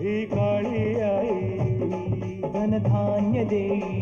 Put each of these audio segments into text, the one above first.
ही काळी आई धनधान्य देई.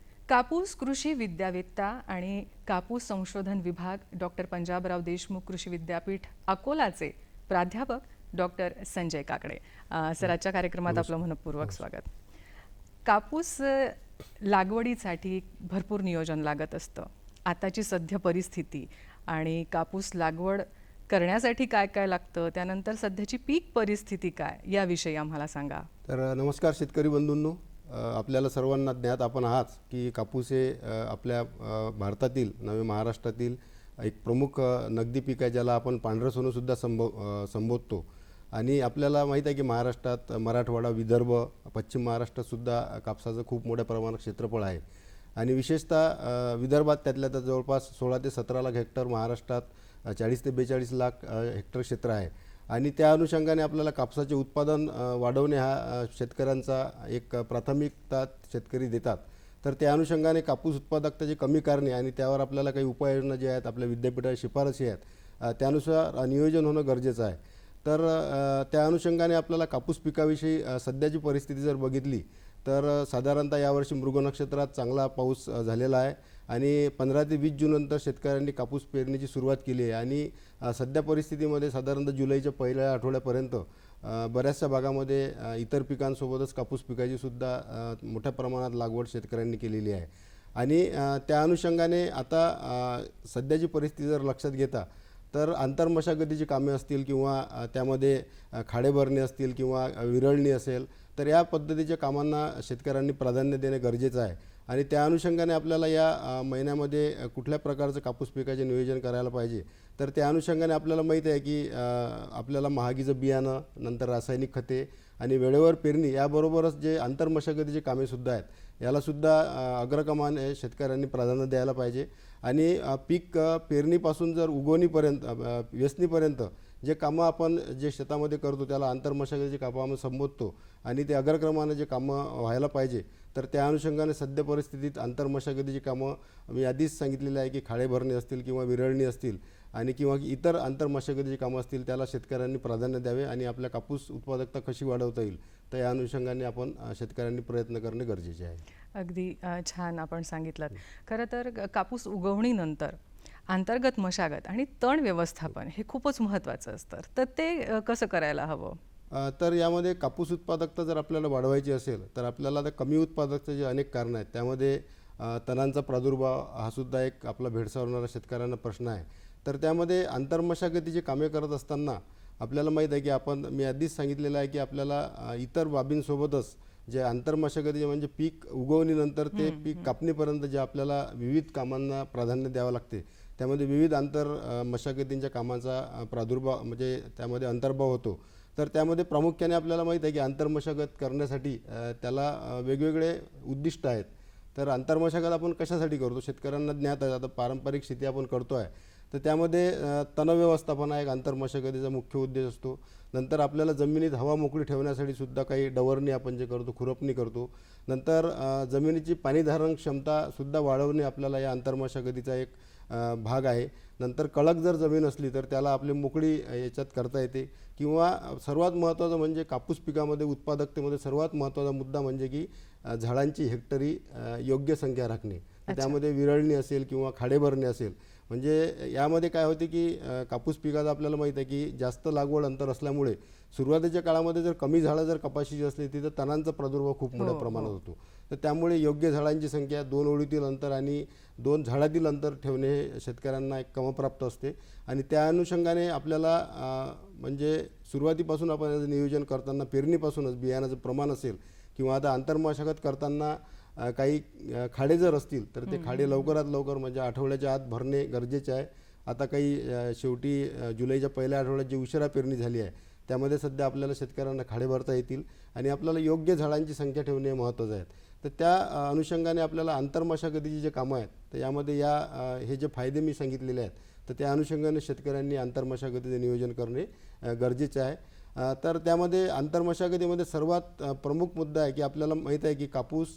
कापूस कृषी विद्यावेत्ता आणि कापूस संशोधन विभाग डॉक्टर पंजाबराव देशमुख कृषी विद्यापीठ अकोलाचे प्राध्यापक डॉक्टर संजय काकडे. सर आजच्या कार्यक्रमात आपलं मनपूर्वक स्वागत. कापूस लागवडीसाठी भरपूर नियोजन लागत असतं. आताची सध्या परिस्थिती आणि कापूस लागवड करण्यासाठी काय काय लागतं? त्यानंतर सध्याची पीक परिस्थिती काय? याविषयी आम्हाला सांगा. तर नमस्कार शेतकरी बंधूंनो. आपल्याला सर्वांना ज्ञात आपण आहात की कापूस हे आपल्या भारतातील नवे महाराष्ट्रातील एक प्रमुख नगदी पीक आहे ज्याला आपण पांढरं सोनंसुद्धा संबो संबोधतो. आणि आपल्याला माहीत आहे की महाराष्ट्रात मराठवाडा विदर्भ पश्चिम महाराष्ट्रातसुद्धा कापसाचं खूप मोठ्या प्रमाणात क्षेत्रफळ आहे. आणि विशेषतः विदर्भात त्यातल्या त्या जवळपास सोळा ते सतरा लाख हेक्टर महाराष्ट्रात चाळीस ते बेचाळीस लाख हेक्टर क्षेत्र आहे. आणि त्या अनुषंगाने आपल्याला कापसाचे उत्पादन वाढवणे हा शेतकऱ्यांचा एक प्राथमिकता शेतकरी देतात. तर त्या अनुषंगाने कापूस उत्पादकतेची कमी करणे आणि त्यावर आपल्याला काही उपाययोजना जे आहेत आपल्या विद्यापीठाच्या शिफारसी आहेत त्यानुसार नियोजन होणं गरजेचं आहे. तर त्या अनुषंगाने आपल्याला कापूस पिकाविषयी सध्याची परिस्थिती जर बघितली तर साधारणतः यावर्षी मृग नक्षत्रात चांगला पाऊस झालेला आहे. आणि पंधरा ते वीस जूननंतर शेतकऱ्यांनी कापूस पेरणीची सुरुवात केली आहे. आणि सध्या परिस्थितीमध्ये साधारणतः जुलैच्या पहिल्या आठवड्यापर्यंत बऱ्याचशा भागामध्ये इतर पिकांसोबतच कापूस पिकाची सुद्धा मोठ्या प्रमाणात लागवड शेतकऱ्यांनी केलेली आहे. आणि त्या अनुषंगाने आता सध्याची परिस्थिती जर लक्षात घेता तर आंतरमशागतीची कामे असतील किंवा त्यामध्ये खाडे भरणे असतील किंवा विरळणी असेल तर या पद्धतीच्या कामांना शेतकऱ्यांनी प्राधान्य देणे गरजेचं आहे. आणि त्या अनुषंगाने आपल्याला या महिन्यामध्ये कुठल्या प्रकारचं कापूस पिकाचे नियोजन करायला पाहिजे? तर त्या अनुषंगाने आपल्याला माहीत आहे की आपल्याला महागीचं बियाणं नंतर रासायनिक खते आणि वेळेवर पेरणी याबरोबरच जे आंतरमशागतीची कामेसुद्धा आहेत यालासुद्धा अग्रकमान शेतकऱ्यांनी प्राधान्य द्यायला पाहिजे. आणि पीक पेरणीपासून जर उगवणीपर्यंत व्यसनीपर्यंत जे कामं आपण जे शेतामध्ये करतो त्याला आंतरमशागतीची कामं आपण संबोधतो आणि ते अग्रक्रमाने जे कामं व्हायला पाहिजे तर त्या अनुषंगाने सद्य परिस्थितीत आंतरमशागतीची कामं मी आधीच सांगितलेलं आहे की खाळे भरणे असतील किंवा विरळणी असतील आणि किंवा इतर आंतरमशागतीची कामं असतील त्याला शेतकऱ्यांनी प्राधान्य द्यावे आणि आपल्या कापूस उत्पादकता कशी वाढवता येईल तर या अनुषंगाने आपण शेतकऱ्यांनी प्रयत्न करणे गरजेचे आहे. अगदी छान आपण सांगितलं खरं तर कापूस उगवणीनंतर अंतर्गत मशागत आणि तण व्यवस्थापन हे खूपच महत्त्वाचं असतं. तर ते कसं करायला हवं? तर यामध्ये कापूस उत्पादकता जर आपल्याला वाढवायची असेल तर आपल्याला आता कमी उत्पादकतेचे अनेक कारणं आहेत त्यामध्ये तणांचा प्रादुर्भाव हा सुद्धा एक आपला भेडसावणारा शेतकऱ्यांना प्रश्न आहे. तर त्यामध्ये आंतरमशागतीची कामे करत असताना आपल्याला माहीत आहे की आपण मी आधीच सांगितलेलं आहे की आपल्याला इतर बाबींसोबतच जे आंतरमशागती म्हणजे पीक उगवणीनंतर ते पीक कापणीपर्यंत जे आपल्याला विविध कामांना प्राधान्य द्यावं लागते. त्यामध्ये विविध आंतर मशागतींच्या कामाचा प्रादुर्भाव म्हणजे त्यामध्ये अंतर्भाव होतो. तर त्यामध्ये प्रामुख्याने आपल्याला माहीत आहे की आंतरमशागत करण्यासाठी त्याला वेगवेगळे उद्दिष्ट आहेत. तर आंतरमशागत आपण कशासाठी करतो? शेतकऱ्यांना ज्ञात आहे. आता पारंपरिक शेती आपण करतो आहे तर त्यामध्ये तण व्यवस्थापन हा एक आंतरमशागतीचा मुख्य उद्देश असतो. नंतर आपल्याला जमिनीत हवा मोकळी ठेवण्यासाठी सुद्धा काही डवरणी आपण जे करतो खुरपणी करतो. नंतर जमिनीची पाणीधारण क्षमता सुद्धा वाढवणे आपल्याला या आंतरमशागतीचा एक भाग आहे. नंतर कडक जर जमीन असली तर त्याला आपली मोकळी याच्यात करता येते. किंवा सर्वात महत्त्वाचं म्हणजे कापूस पिकामध्ये उत्पादकतेमध्ये सर्वात महत्त्वाचा मुद्दा म्हणजे की झाडांची हेक्टरी योग्य संख्या राखणे. त्यामध्ये विरळणी असेल किंवा खाडे भरणे असेल म्हणजे यामध्ये काय होते की कापूस पिकाचं आपल्याला माहीत आहे की जास्त लागवड अंतर असल्यामुळे सुरुवातीच्या काळामध्ये जर कमी झाडं जर कपाशीची असली तिथं तणांचा प्रादुर्भाव खूप मोठ्या प्रमाणात होतो. तर त्यामुळे योग्य झाडांची संख्या दोन ओळीतील अंतर आणि दोन झाडातील अंतर ठेवणे हे शेतकऱ्यांना एक क्रमप्राप्त असते. आणि त्या अनुषंगाने आपल्याला म्हणजे सुरुवातीपासून आपण याचं नियोजन करताना पेरणीपासूनच बियाणाचं प्रमाण असेल किंवा आता आंतरमशागत करताना काही खाडे जर असतील तर ते खाडे लवकरात लवकर म्हणजे आठवड्याच्या आत भरणे गरजेचे आहे. आता काही शेवटी जुलैच्या पहिल्या आठवड्यात जी उशिरा पेरणी झाली आहे त्यामध्ये सध्या आपल्याला शेतकऱ्यांना खाडे भरता येतील आणि आपल्याला योग्य झाडांची संख्या ठेवणे महत्त्वाचं आहे. तर त्या अनुषंगाने आपल्याला आंतरमशागतीची जे कामं आहेत तर यामध्ये या हे जे फायदे मी सांगितलेले आहेत तर त्या अनुषंगाने शेतकऱ्यांनी आंतरमशागतीचे नियोजन करणे गरजेचे आहे. तर त्यामध्ये आंतरमशागतीमध्ये सर्वात प्रमुख मुद्दा आहे की आपल्याला माहीत आहे की कापूस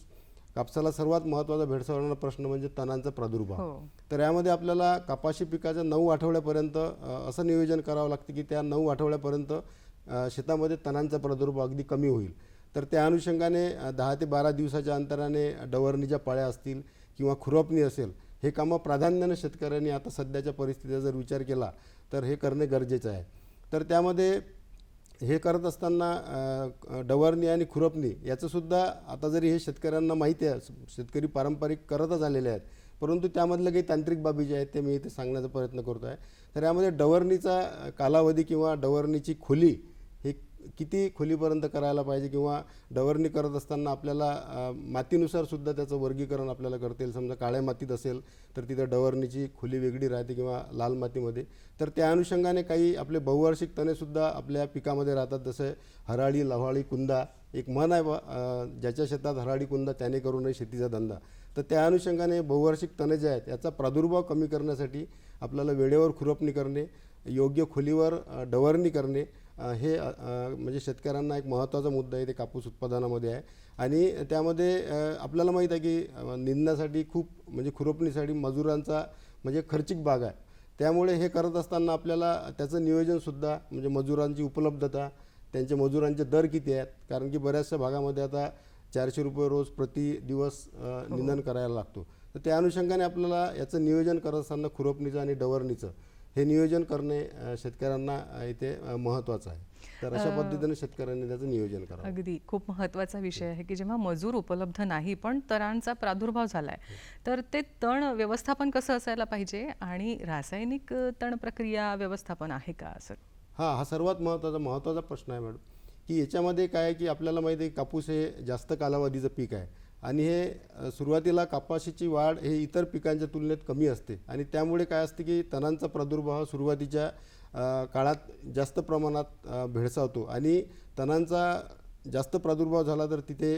कापसाला सर्वात महत्त्वाचा भेडसावणारा प्रश्न म्हणजे तणांचा प्रादुर्भाव. हो. तर यामध्ये आपल्याला कपाशी पिकाच्या नऊ आठवड्यापर्यंत असं नियोजन करावं लागतं की त्या नऊ आठवड्यापर्यंत शेतामध्ये तणांचा प्रादुर्भाव अगदी कमी होईल. तर त्या अनुषंगाने दहा ते बारा दिवसाच्या अंतराने डवरणीच्या पाळ्या असतील किंवा खुरपणी असेल हे कामं प्राधान्याने शेतकऱ्यांनी आता सध्याच्या परिस्थितीचा जर विचार केला तर हे करणे गरजेचं आहे. तर त्यामध्ये हे करत असताना डवरणी आणि खुरपणी याचंसुद्धा आता जरी हे शेतकऱ्यांना माहिती आहे शेतकरी पारंपरिक करतच आलेले आहेत परंतु त्यामधल्या काही तांत्रिक बाबी जे आहेत ते मी इथे सांगण्याचा प्रयत्न करतो आहे तर यामध्ये डवरणीचा कालावधी किंवा डवरणीची खोली किती खोलीपर्यंत करायला पाहिजे किंवा डवरणी करत असताना आपल्याला मातीनुसार सुद्धा त्याचं वर्गीकरण आपल्याला करता येईल. समजा काळ्या मातीत असेल तर तिथं डवरणीची खोली वेगळी राहते किंवा लाल मातीमध्ये. तर त्या अनुषंगाने काही आपले बहुवार्षिक तणेसुद्धा आपल्या पिकामध्ये राहतात. जसे हराळी लव्हाळी कुंदा एक म्हण आहे बा ज्याच्या शेतात हराळी कुंदा त्याने करू नये शेतीचा धंदा. तर त्या अनुषंगाने बहुवार्षिक तणे जे आहेत याचा प्रादुर्भाव कमी करण्यासाठी आपल्याला वेळेवर खुरपणी करणे योग्य खोलीवर डवरणी करणे हे म्हणजे शेतकऱ्यांना एक महत्त्वाचा मुद्दा आहे ते कापूस उत्पादनामध्ये आहे. आणि त्यामध्ये आपल्याला माहीत आहे की निंदण्यासाठी खूप म्हणजे खुरपणीसाठी मजुरांचा म्हणजे खर्चिक भाग आहे. त्यामुळे हे करत असताना आपल्याला त्याचं नियोजनसुद्धा म्हणजे मजुरांची उपलब्धता त्यांचे मजुरांचे दर किती आहेत? कारण की बऱ्याचशा भागामध्ये आता चारशे रुपये रोज प्रति दिवस अ, निंदन करायला लागतो. तर त्या अनुषंगाने आपल्याला याचं नियोजन करत असताना खुरपणीचं आणि डवरणीचं हे नियोजन करणे शेतकऱ्यांना इथे महत्त्वाचं आहे. तर अशा पद्धतीने शेतकऱ्यांनी त्याचं नियोजन करावं. अगदी. खूप महत्त्वाचा विषय आहे की जेव्हा मजूर उपलब्ध नाही पण तणांचा प्रादुर्भाव झाला आहे तर ते तण व्यवस्थापन कसं असायला पाहिजे आणि रासायनिक तण प्रक्रिया व्यवस्थापन आहे का असं? हां हा सर्वात महत्त्वाचा महत्त्वाचा प्रश्न आहे मॅडम. की याच्यामध्ये काय आहे की आपल्याला माहिती आहे कापूस हे जास्त कालावधीचं पीक आहे. आणि हे सुरुवातीला कापाशीची वाढ हे इतर पिकांच्या तुलनेत कमी असते. आणि त्यामुळे काय असते की तणांचा प्रादुर्भाव सुरुवातीच्या काळात जास्त प्रमाणात भेडसावतो. आणि तणांचा जास्त प्रादुर्भाव झाला तर तिथे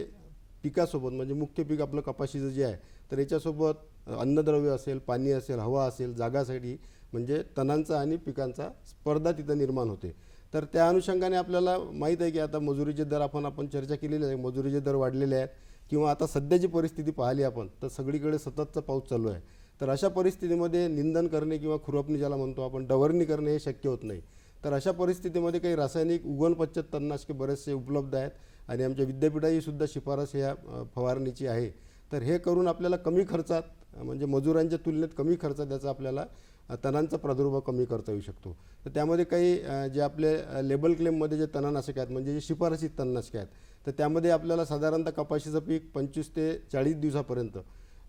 पिकासोबत म्हणजे मुख्य पीक आपलं कपाशीचं जे आहे तर याच्यासोबत अन्नद्रव्य असेल पाणी असेल हवा असेल जागासाठी म्हणजे तणांचा आणि पिकांचा स्पर्धा तिथं निर्माण होते. तर त्या अनुषंगाने आपल्याला माहीत आहे की आता मजुरीचे दर आपण आपण चर्चा केलेली आहे. मजुरीचे दर वाढलेले आहेत. किंवा आता सध्याची परिस्थिती पाहिली आपण तर सगळीकडे सततचा पाऊस चालू आहे. तर अशा परिस्थितीमध्ये निंदन करणे किंवा खुरपणी ज्याला म्हणतो आपण डवरणी करणे हे शक्य होत नाही. तर अशा परिस्थितीमध्ये काही रासायनिक उगणपश्चात तणनाशके बरेचसे उपलब्ध आहेत आणि आमच्या विद्यापीठाही सुद्धा शिफारस ह्या फवारणीची आहे. तर हे करून आपल्याला कमी खर्चात म्हणजे मजुरांच्या तुलनेत कमी खर्चात याचा आपल्याला तणांचा प्रादुर्भाव कमी करता येऊ शकतो. तर त्यामध्ये काही जे आपले लेबल क्लेममध्ये जे तणनाशक आहेत म्हणजे जे शिफारसीत तणनाशके आहेत तर त्यामध्ये आपल्याला साधारणतः कपाशीचं पीक पंचवीस ते चाळीस दिवसापर्यंत.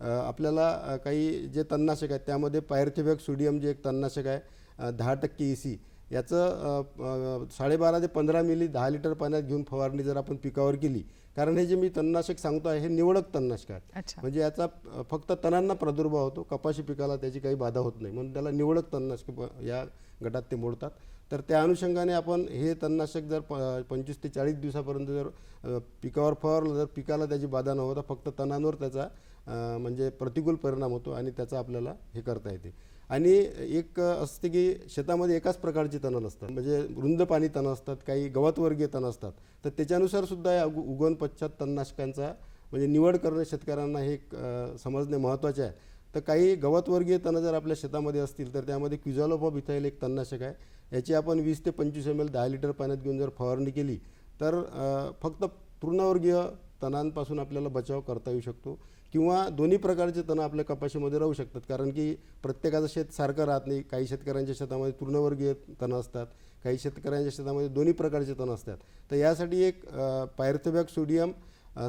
आपल्याला काही जे तणनाशक आहेत त्यामध्ये पायर्थेबॅक सोडियम जे एक तणनाशक आहे दहा टक्के ई सी याचं साडेबारा ते पंधरा मिली दहा लिटर पाण्यात घेऊन फवारणी जर आपण पिकावर केली कारण हे जे मी तणनाशक सांगतो आहे हे निवडक तणनाशक आहे. म्हणजे याचा फक्त तणांना प्रादुर्भाव होतो कपाशी पिकाला त्याची काही बाधा होत नाही. म्हणून त्याला निवडक तणनाशक या गटात ते मोडतात. तर त्या अनुषंगाने आपण हे तणनाशक जर प पंचवीस ते चाळीस दिवसापर्यंत जर पिकावर फवारलं जर पिकाला त्याची बाधा न होता फक्त तणांवर त्याचा म्हणजे प्रतिकूल परिणाम होतो आणि त्याचा आपल्याला हे करता येते. आणि एक असते की शेतामध्ये एकाच प्रकारची तणं नसतात. म्हणजे रुंद पाणी तणं असतात काही गवतवर्गीय तणं असतात. तर त्याच्यानुसार सुद्धा या उग उगवण पश्चात तणनाशकांचा म्हणजे निवड करणं शेतकऱ्यांना हे समजणे महत्त्वाचे आहे. तर काही गवतवर्गीय तणं जर आपल्या शेतामध्ये असतील तर त्यामध्ये क्युझॉलोपॉप इथाईल एक तणनाशक आहे. याची आपण वीस ते पंचवीस एम एल दहा लिटर पाण्यात घेऊन जर फवारणी केली तर फक्त तृणवर्गीय तणांपासून आपल्याला बचाव करता येऊ शकतो. किंवा दोन्ही प्रकारचे तणं आपल्या कपाशीमध्ये राहू शकतात. कारण की प्रत्येकाचं शेत सारखं राहत नाही. काही शेतकऱ्यांच्या शेतामध्ये तृणवर्गीय तणं असतात. काही शेतकऱ्यांच्या शेतामध्ये दोन्ही प्रकारचे तण असतात. तर यासाठी एक पायर्थोबॅक सोडियम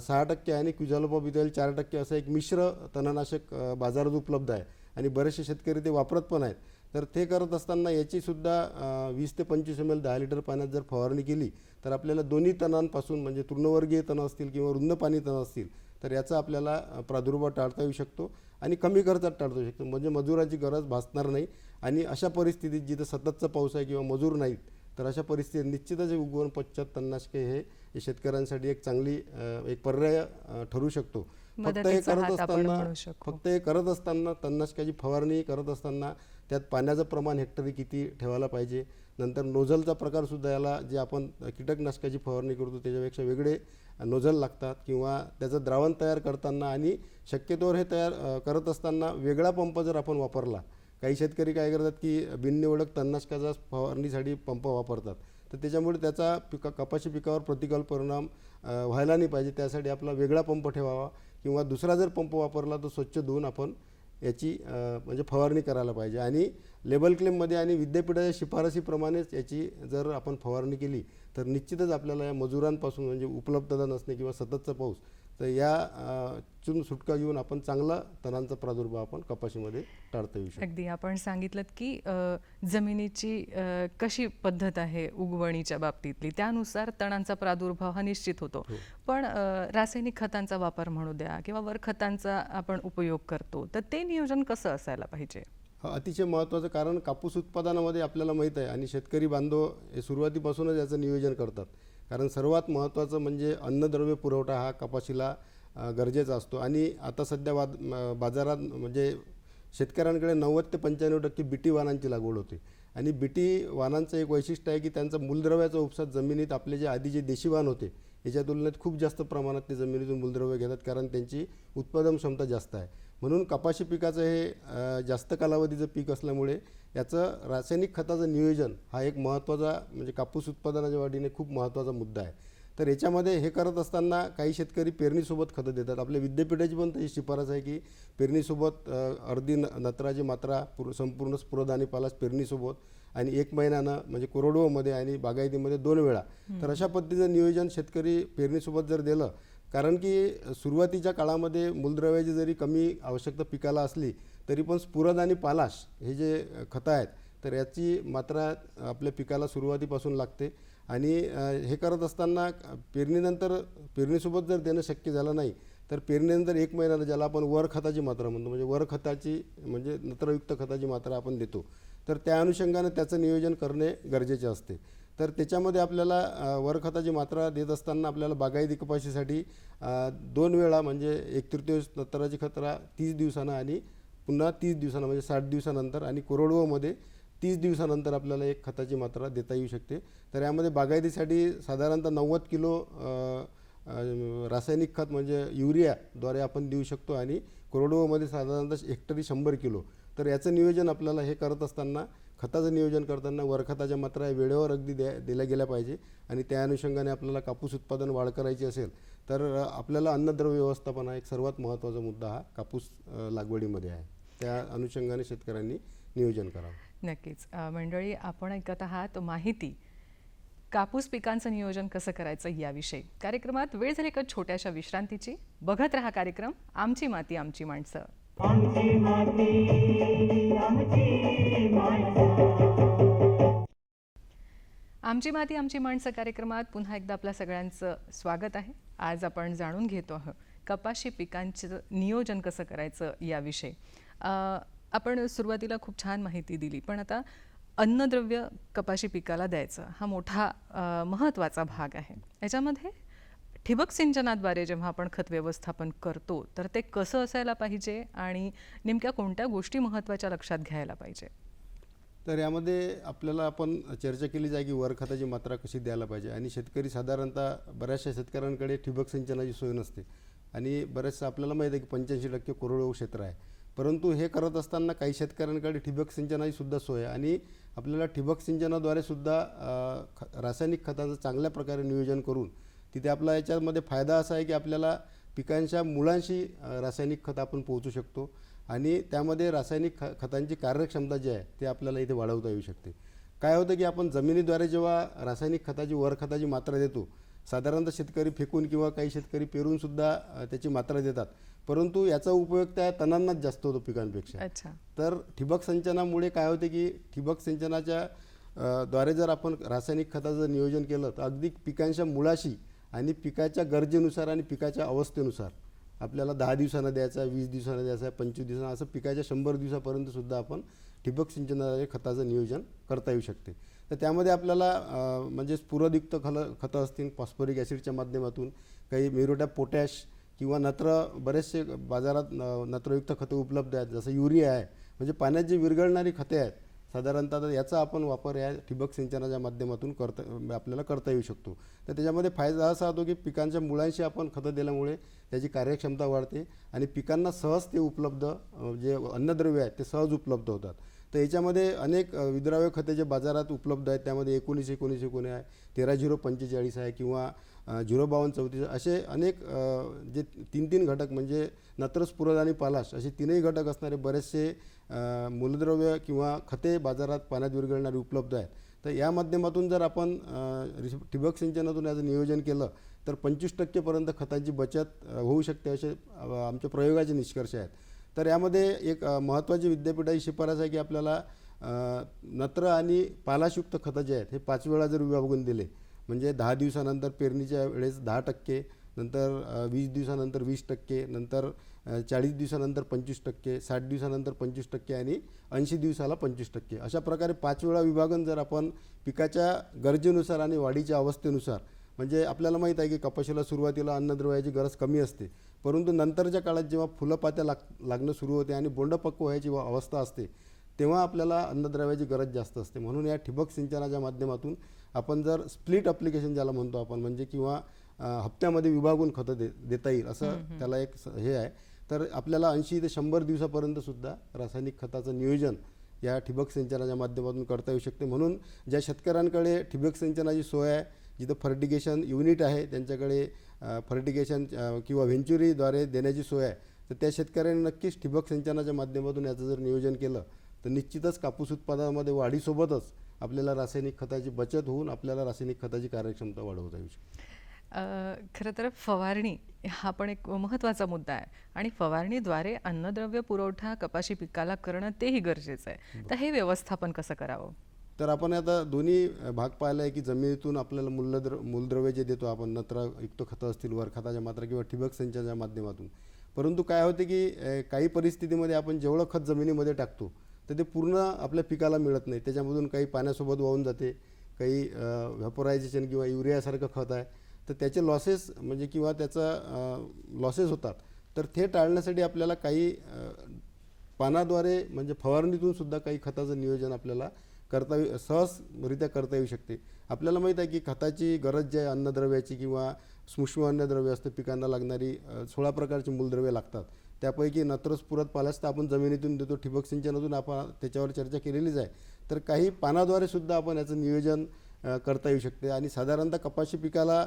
सहा टक्के आणि क्युझालोपॉबिथेल चार टक्के असं एक मिश्र तणनाशक बाजारात उपलब्ध आहे. आणि बरेचसे शेतकरी ते वापरत पण आहेत. तर ते करत असताना याचीसुद्धा वीस ते पंचवीस एम एल दहा लिटर पाण्यात जर फवारणी केली तर आपल्याला दोन्ही तणांपासून म्हणजे तृणवर्गीय तण असतील किंवा रुंद पाणी तण असतील तर याचा आपल्याला प्रादुर्भाव टाळता येऊ शकतो आणि कमी खर्चात टाळता येऊ शकतो. म्हणजे मजुराची गरज भासणार नाही. आणि अशा परिस्थितीत जिथं सततचा पाऊस आहे किंवा मजूर नाहीत तर अशा परिस्थितीत निश्चितच हे उगवण पश्चात तणनाशके हे शेतकऱ्यांसाठी एक चांगली एक पर्याय ठरू शकतो फक्त हे करत असताना. फक्त हे करत असताना तणनाशकाची फवारणी करत असताना त्यात पाण्याचं प्रमाण हेक्टरी किती ठेवायला पाहिजे नंतर नोझलचा प्रकारसुद्धा याला जे आपण कीटकनाशकाची फवारणी करतो त्याच्यापेक्षा वेगळे नोझल लागतात किंवा त्याचं द्रावण तयार करताना आणि शक्यतोवर हे तयार करत असताना वेगळा पंप जर आपण वापरला काही शेतकरी काय करतात की बिननिवडक तणनाशकाचा फवारणीसाठी पंप वापरतात. तर त्याच्यामुळे त्याचा पिका कपाशी पिकावर प्रतिकूल परिणाम व्हायला नाही पाहिजे. त्यासाठी आपला वेगळा पंप ठेवावा किंवा दुसरा जर पंप वापरला तर स्वच्छ धुवून आपण याची म्हणजे फवारणी करायला पाहिजे. आणि लेबल क्लेममध्ये आणि विद्यापीठाच्या शिफारसीप्रमाणेच याची जर आपण फवारणी केली तर निश्चितच आपल्याला या मजुरांपासून म्हणजे उपलब्धता नसणे किंवा सततचा पाऊस तर या चून सुटका घेऊन आपण चांगला तणांचा प्रादुर्भाव आपण कपाशीमध्ये टाळता येऊ शकतो. अगदी. आपण सांगितलं की जमिनीची कशी पद्धत आहे उगवणीच्या बाबतीतली त्यानुसार तणांचा प्रादुर्भाव हा निश्चित होतो. पण अ, रासायनिक खतांचा वापर म्हणू द्या किंवा वर खतांचा आपण उपयोग करतो तर ते नियोजन कसं असायला पाहिजे? हा अतिशय महत्त्वाचं कारण कापूस उत्पादनामध्ये आपल्याला माहीत आहे आणि शेतकरी बांधव हे सुरुवातीपासूनच याचं नियोजन करतात. कारण सर्वात महत्त्वाचं म्हणजे अन्नद्रव्य पुरवठा हा कपाशीला गरजेचा असतो. आणि आता सध्या बाद बाजारात म्हणजे शेतकऱ्यांकडे नव्वद ते पंच्याण्णव टक्के बिटी वाणांची लागवड होते. आणि बिटी वाणांचं एक वैशिष्ट्य आहे की त्यांचा मूलद्रव्याचा उपसात जमिनीत आपले जे आधी जे देशी वाण होते याच्या तुलनेत खूप जास्त प्रमाणात ते जमिनीतून मूलद्रव्य घेतात कारण त्यांची उत्पादन क्षमता जास्त आहे. म्हणून कपाशी पिकाचं हे जास्त कालावधीचं पीक असल्यामुळे याचं रासायनिक खताचं नियोजन हा एक महत्त्वाचा म्हणजे कापूस उत्पादनाच्या वाढीने खूप महत्त्वाचा मुद्दा आहे. तर याच्यामध्ये हे करत असताना काही शेतकरी पेरणीसोबत खतं देतात. आपल्या विद्यापीठाची पण तशी शिफारस आहे की पेरणीसोबत अर्धी न नत्राची मात्रा पूर संपूर्ण स्फुरद आणि पालास पेरणीसोबत आणि एक महिन्यानं म्हणजे कोरडवामध्ये आणि बागायतीमध्ये दोन वेळा. तर अशा पद्धतीचं नियोजन शेतकरी पेरणीसोबत जर दिलं कारण की सुरुवातीच्या काळामध्ये मूलद्रव्याची जरी कमी आवश्यकता पिकाला असली तरी पण स्फुरद आणि पालाश हे जे खतं आहेत तर याची मात्रा आपल्या पिकाला सुरुवातीपासून लागते. आणि हे करत असताना पेरणीनंतर पेरणीसोबत जर देणं शक्य झालं नाही तर पेरणीनंतर एक महिन्यानं ज्याला आपण वर खताची मात्रा म्हणतो म्हणजे वर खताची म्हणजे नत्रयुक्त खताची मात्रा आपण देतो. तर त्या अनुषंगानं त्याचं नियोजन करणे गरजेचे असते. तर त्याच्यामध्ये आपल्याला वरखताची वर खताची मात्रा देत असताना आपल्याला बागायती कपाशीसाठी दोन वेळा म्हणजे एक तृतीय नत्राची खतरा तीस दिवसानं आणि पुन्हा तीस दिवसानं म्हणजे साठ दिवसानंतर आणि कोरडवामध्ये तीस दिवसानंतर आपल्याला एक खताची मात्रा देता येऊ शकते. तर यामध्ये बागायतीसाठी साधारणतः नव्वद किलो रासायनिक खत म्हणजे युरियाद्वारे आपण देऊ शकतो आणि कोरडवामध्ये साधारणतः हेक्टरी शंभर किलो. तर याचं नियोजन आपल्याला हे करत असताना खताचं नियोजन करताना वरखताच्या मात्रा वेळेवर अगदी द्या दिल्या गेल्या पाहिजे आणि त्या अनुषंगाने आपल्याला कापूस उत्पादन वाढ करायची असेल तर आपल्याला अन्नद्रव्य व्यवस्थापन हा एक सर्वात महत्त्वाचा मुद्दा हा कापूस लागवडीमध्ये आहे. त्या अनुषंगाने शेतकऱ्यांनी नियोजन करावं. नक्कीच. मंडळी आपण ऐकत आहात माहिती. कापूस पिकांचं नियोजन कसं करायचं याविषयी. कार्यक्रमात वेळ झाली एका छोट्याशा विश्रांतीची? बघत रहा कार्यक्रम. आमची माती आमची माणसं. आमची माती आमची माणसं. आमची माती आमची माणसं कार्यक्रमात पुन्हा एकदा आपल्या सगळ्यांचं स्वागत आहे. आज आपण जाणून घेतो आहोत कपाशी पिकांचं नियोजन कसं करायचं याविषयी. आपण सुरुवातीला खूप छान माहिती दिली पण आता अन्नद्रव्य कपाशी पिकाला द्यायचं हा मोठा महत्त्वाचा भाग आहे. याच्यामध्ये ठिबक सिंचनाद्वारे जेव्हा आपण खत व्यवस्थापन करतो तर ते कसं असायला पाहिजे आणि नेमक्या कोणत्या गोष्टी महत्त्वाच्या लक्षात घ्यायला पाहिजे? तर यामध्ये आपल्याला आपण चर्चा केली जाय की वर खताची मात्रा कशी द्यायला पाहिजे आणि शेतकरी साधारणतः बऱ्याचशा शेतकऱ्यांकडे ठिबक सिंचनाची सोय नसते. आणि बऱ्याचशा आपल्याला माहीत आहे की पंच्याऐंशी टक्के कोरडवाहू क्षेत्र आहे. परंतु हे करत असताना काही शेतकऱ्यांकडे ठिबक सिंचनाची सुद्धा सोय आहे आणि आपल्याला ठिबक सिंचनाद्वारे सुद्धा ख रासायनिक खताचं चांगल्या प्रकारे नियोजन करून तिथे आपला याच्यामध्ये फायदा असा आहे की आपल्याला पिकांच्या मुळांशी रासायनिक खत आपण पोहोचू शकतो आणि त्यामध्ये रासायनिक ख खतांची कार्यक्षमता जी आहे ते आपल्याला इथे वाढवता येऊ शकते. काय होतं की आपण जमिनीद्वारे जेव्हा रासायनिक खताची वर खताची मात्रा देतो साधारणतः शेतकरी फेकून किंवा काही शेतकरी पेरूनसुद्धा त्याची मात्रा देतात. परंतु याचा उपयोग त्या तणांनाच जास्त होतो पिकांपेक्षा. अच्छा. तर ठिबक सिंचनामुळे काय होते की ठिबक सिंचनाच्या द्वारे जर आपण रासायनिक खताचं नियोजन केलं तर अगदी पिकांच्या मुळाशी आणि पिकाच्या गरजेनुसार आणि पिकाच्या अवस्थेनुसार आपल्याला दहा दिवसांना द्यायचा आहे वीस दिवसांना द्यायचा आहे पंचवीस दिवसानं असं पिकाच्या शंभर दिवसापर्यंत सुद्धा आपण ठिबक सिंचनाद्वारे खताचं नियोजन करता येऊ शकते. तर त्यामध्ये आपल्याला म्हणजे स्फुरदयुक्त खल खतं असतील फॉस्फरिक ॲसिडच्या माध्यमातून काही मेरोटॅप पोटॅश किंवा नत्र बरेचसे बाजारात नत्रयुक्त खते उपलब्ध आहेत जसं युरिया आहे. म्हणजे पाण्यात जी विरघळणारी खते आहेत साधारणतः याचा आपण वापर या ठिबक सिंचनाच्या माध्यमातून करता आपल्याला करता येऊ शकतो. तर त्याच्यामध्ये फायदा असा होतो की पिकांच्या मुळांशी आपण खतं दिल्यामुळे त्याची कार्यक्षमता वाढते आणि पिकांना सहज ते उपलब्ध जे अन्नद्रव्य आहेत ते सहज उपलब्ध होतात. तर याच्यामध्ये अनेक विद्राव्य खते जे बाजारात उपलब्ध आहेत त्यामध्ये एकोणीस एकोणीस एकोणी आहे तेरा झिरो पंचेचाळीस आहे किंवा झिरो बावन्न चौतीस असे अनेक जे तीन तीन घटक म्हणजे नत्रस स्फुरद आणि पालाश असे तीनही घटक असणारे बरेचसे मूलद्रव्य किंवा खते बाजारात पाण्यात विरघळणारी उपलब्ध आहेत. तर या माध्यमातून जर आपण ठिबक सिंचनातून याचं नियोजन केलं तर पंचवीस टक्केपर्यंत खतांची बचत होऊ शकते असे आमच्या प्रयोगाचे निष्कर्ष आहेत. तर यामध्ये एक महत्त्वाची विद्यापीठाची शिफारस आहे की आपल्याला नत्र आणि पालाशयुक्त खतं जे आहेत हे पाच वेळा जर विभागून दिले म्हणजे दहा दिवसानंतर पेरणीच्या वेळेस दहा टक्के नंतर वीस दिवसानंतर वीस टक्के नंतर चाळीस दिवसानंतर पंचवीस टक्के साठ दिवसानंतर पंचवीस टक्के आणि ऐंशी दिवसाला पंचवीस टक्के. अशा प्रकारे पाच वेळा विभागून जर आपण पिकाच्या गरजेनुसार आणि वाढीच्या अवस्थेनुसार म्हणजे आपल्याला माहीत आहे की कपाशीला सुरुवातीला अन्नद्रव्याची गरज कमी असते परंतु नंतरच्या काळात जेव्हा फुलं पात्या लाग लागणं सुरू होते आणि बोंडपक्व व्हायची व- अवस्था असते तेव्हा आपल्याला अन्नद्रव्याची गरज जास्त असते. म्हणून या ठिबक सिंचनाच्या माध्यमातून आपण जर स्प्लिट अप्लिकेशन ज्याला म्हणतो आपण म्हणजे किंवा हप्त्यामध्ये विभागून खतं दे देता येईल असं त्याला एक हे आहे. तर आपल्याला ऐंशी ते शंभर दिवसापर्यंतसुद्धा रासायनिक खताचं नियोजन या ठिबक सिंचनाच्या माध्यमातून करता येऊ शकते. म्हणून ज्या शेतकऱ्यांकडे ठिबक सिंचनाची सोय आहे जिथं फर्टिगेशन युनिट आहे त्यांच्याकडे फर्टिगेशन किंवा व्हेंच्युरीद्वारे देण्याची सोय आहे तर त्या शेतकऱ्यांनी नक्कीच ठिबक सिंचनाच्या माध्यमातून याचं जर नियोजन केलं तर निश्चितच कापूस उत्पादनामध्ये वाढीसोबतच आपल्याला रासायनिक खताची बचत होऊन आपल्याला रासायनिक खताची कार्यक्षमता वाढवता येऊ शकते. अ, खरं तर फवारणी हा पण एक महत्त्वाचा मुद्दा आहे. आणि फवारणीद्वारे अन्नद्रव्य पुरवठा कपाशी पिकाला करणं तेही गरजेचं आहे. तर हे व्यवस्थापन कसं करावं? तर आपण आता दोन्ही अ, भाग पाहिला आहे की जमिनीतून आपल्याला मूलद्र मूलद्रव्य जे देतो आपण नत्रयुक्त खतं असतील वर खताच्या मात्रा किंवा ठिबक सिंचनाच्या माध्यमातून. परंतु काय होते की अ, काही परिस्थितीमध्ये आपण जेवढं खत जमिनीमध्ये टाकतो तर ते पूर्ण आपल्या पिकाला मिळत नाही. त्याच्यामधून काही पाण्यासोबत वाहून जाते. काही व्हॅपोरायझेशन किंवा युरियासारखं खत आहे. तर त्याचे लॉसेस म्हणजे किंवा त्याचा लॉसेस होतात. तर ते टाळण्यासाठी आपल्याला काही पानाद्वारे म्हणजे फवारणीतून सुद्धा काही खताचं नियोजन आपल्याला करता येऊ सहजरित्या करता येऊ शकते. आपल्याला माहीत आहे की खताची गरज जी आहे अन्नद्रव्याची किंवा सूक्ष्म अन्नद्रव्य असतं पिकांना लागणारी सोळा प्रकारची मूलद्रव्ये लागतात. त्यापैकी नत्रस्फुरत पाल्यास तर आपण जमिनीतून देतो ठिबक सिंचनातून आपण त्याच्यावर चर्चा केलेलीच आहे. तर काही पानाद्वारे सुद्धा आपण याचं नियोजन करता येऊ शकते. आणि साधारणतः कपाशी पिकाला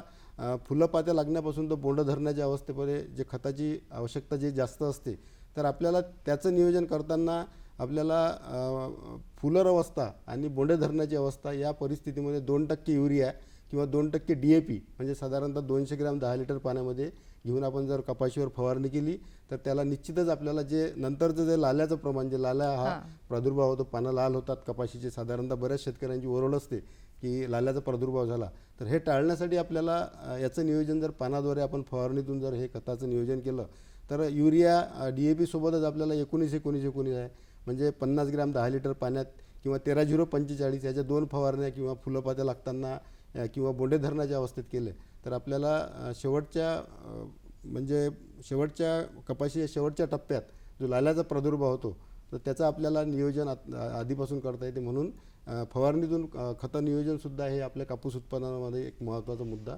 फुलं पात्या लागण्यापासून तर बोंड धरण्याच्या अवस्थेमध्ये जे खताची आवश्यकता जी जास्त असते तर आपल्याला त्याचं नियोजन करताना आपल्याला फुलर अवस्था आणि बोंडे धरण्याची अवस्था या परिस्थितीमध्ये दोन टक्के युरिया किंवा दोन टक्के डी ए पी म्हणजे साधारणतः दोनशे ग्रॅम दहा लिटर पाण्यामध्ये घेऊन आपण जर कपाशीवर फवारणी केली तर त्याला निश्चितच आपल्याला जे नंतरचं जे लाल्याचं प्रमाण जे लाल्या हा प्रादुर्भाव होतो पानं लाल होतात कपाशीचे साधारणतः बऱ्याच शेतकऱ्यांची ओरड असते की लाल्याचा प्रादुर्भाव झाला तर हे टाळण्यासाठी आपल्याला याचं नियोजन जर पानाद्वारे आपण फवारणीतून जर हे खताचं नियोजन केलं तर युरिया डी ए पीसोबतच आपल्याला एकोणीस एकोणीस एकोणीस आहे. म्हणजे पन्नास ग्रॅम दहा लिटर पाण्यात किंवा तेरा झिरो पंचेचाळीस याच्या दोन फवारण्या किंवा फुलंपात्या लागताना किंवा बोंडे धरणाच्या अवस्थेत केले तर आपल्याला शेवटच्या म्हणजे शेवटच्या कपाशी शेवटच्या टप्प्यात जो लाल्याचा प्रादुर्भाव होतो तर त्याचं आपल्याला नियोजन आत- आधीपासून करता येते म्हणून फवारणीतून खतं नियोजनसुद्धा हे आपल्या कापूस उत्पादनामध्ये एक महत्त्वाचा मुद्दा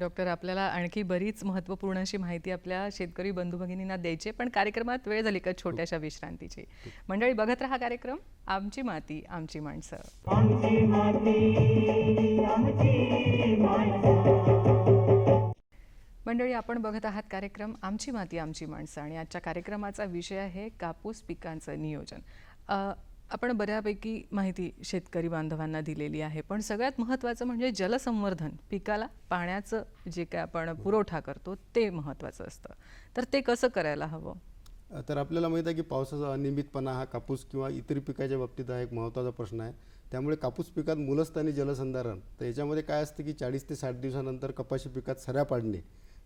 डॉक्टर आपल्याला आणखी बरीच महत्त्वपूर्ण अशी माहिती आपल्या शेतकरी बंधू भगिनींना द्यायची पण कार्यक्रमात वेळ झाली का छोट्याशा विश्रांतीची? मंडळी बघत राहा कार्यक्रम आमची माती आमची माणसं. आमची माती आमची माणसं. मंडळी आपण बघत आहात कार्यक्रम आमची माती आमची माणसं आणि आजच्या कार्यक्रमाचा विषय आहे कापूस पिकांचं नियोजन. आपण बऱ्यापैकी माहिती शेतकरी बांधवांना दिलेली आहे पण सगळ्यात महत्त्वाचं म्हणजे जलसंवर्धन पिकाला पाण्याचं जे काय आपण पुरवठा करतो ते महत्त्वाचं असतं. तर ते कसं करायला हवं? तर आपल्याला माहीत आहे की पावसाचा अनियमितपणा हा कापूस किंवा इतर पिकाच्या बाबतीत हा एक महत्त्वाचा प्रश्न आहे. त्यामुळे कापूस पिकात मूलस्थानी जलसंधारण तर याच्यामध्ये काय असतं की चाळीस ते साठ दिवसानंतर कपाशी पिकात सऱ्या पाडणे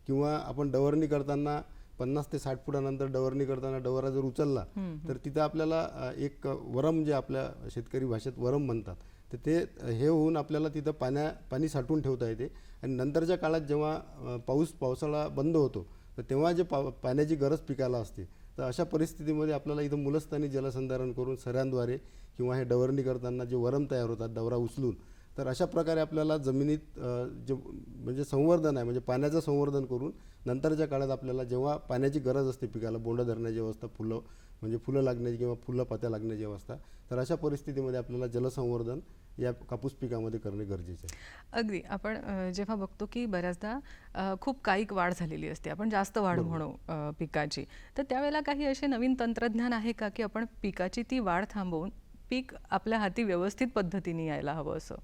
किंवा आपण डवरणी करताना पन्नास ते साठ फुटानंतर डवरणी करताना डवरा जर उचलला तर तिथं आपल्याला एक वरम जे आपल्या शेतकरी भाषेत वरम म्हणतात. तर ते हे होऊन आपल्याला तिथं पाण्या पाणी साठवून ठेवता येते. आणि नंतरच्या काळात जेव्हा पाऊस पावसाळा बंद होतो तर तेव्हा जे पा पाण्याची गरज पिकाला असते. तर अशा परिस्थितीमध्ये आपल्याला इथं मुलस्थानी जलसंधारण करून सऱ्यांद्वारे किंवा हे डवरणी करताना जे वरम तयार होतात डवरा उचलून तर अशा प्रकारे आपल्याला जमिनीत जे म्हणजे संवर्धन आहे म्हणजे पाण्याचं संवर्धन करून नंतरच्या काळात आपल्याला जेव्हा पाण्याची गरज असते पिकाला बोंड धरण्याची अवस्था फुलं म्हणजे फुलं लागण्याची किंवा फुलं पात्या लागण्याची अवस्था तर अशा परिस्थितीमध्ये आपल्याला जलसंवर्धन या कापूस पिकामध्ये करणे गरजेचे आहे. अगदी. आपण जेव्हा बघतो की बऱ्याचदा खूप काहीक वाढ झालेली असते. आपण जास्त वाढ म्हणू पिकाची. तर त्यावेळेला काही असे नवीन तंत्रज्ञान आहे का की आपण पिकाची ती वाढ थांबवून पीक आपल्या हाती व्यवस्थित पद्धतीने यायला हवं असं?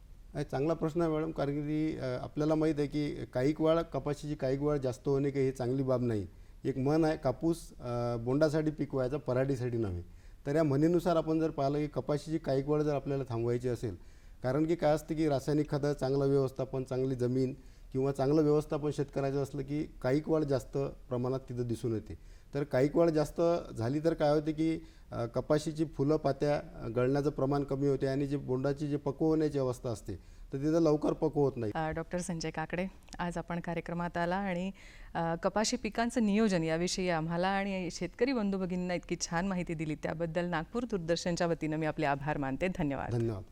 चांगला प्रश्न आहे मॅडम कारण की आपल्याला माहीत आहे की काहीक वाढ कपाशीची काहीक वाढ जास्त होणे काही ही चांगली बाब नाही. एक मन आहे कापूस बोंडासाठी पिकवायचा पराठीसाठी नव्हे. तर या म्हणीनुसार आपण जर पाहिलं की कपाशीची काहीक वाढ जर आपल्याला थांबवायची असेल कारण की काय असतं की रासायनिक खतं चांगलं व्यवस्थापन चांगली जमीन किंवा चांगलं व्यवस्थापन शेतकऱ्याचं असलं की काहीक वाढ जास्त प्रमाणात तिथं दिसून येते. तर काहीक वाढ जास्त झाली तर काय होते की कपाशीची फुलं पात्या गळण्याचं प्रमाण कमी होते आणि जे बोंडाची जे पक्व होण्याची अवस्था असते तर तिथं लवकर पक्व होत नाही. डॉक्टर संजय काकडे आज आपण कार्यक्रमात आला आणि कपाशी पिकांचं नियोजन याविषयी आम्हाला आणि शेतकरी बंधू भगिनींना इतकी छान माहिती दिली. त्याबद्दल नागपूर दूरदर्शनच्या वतीनं मी आपले आभार मानते. धन्यवाद. धन्यवाद.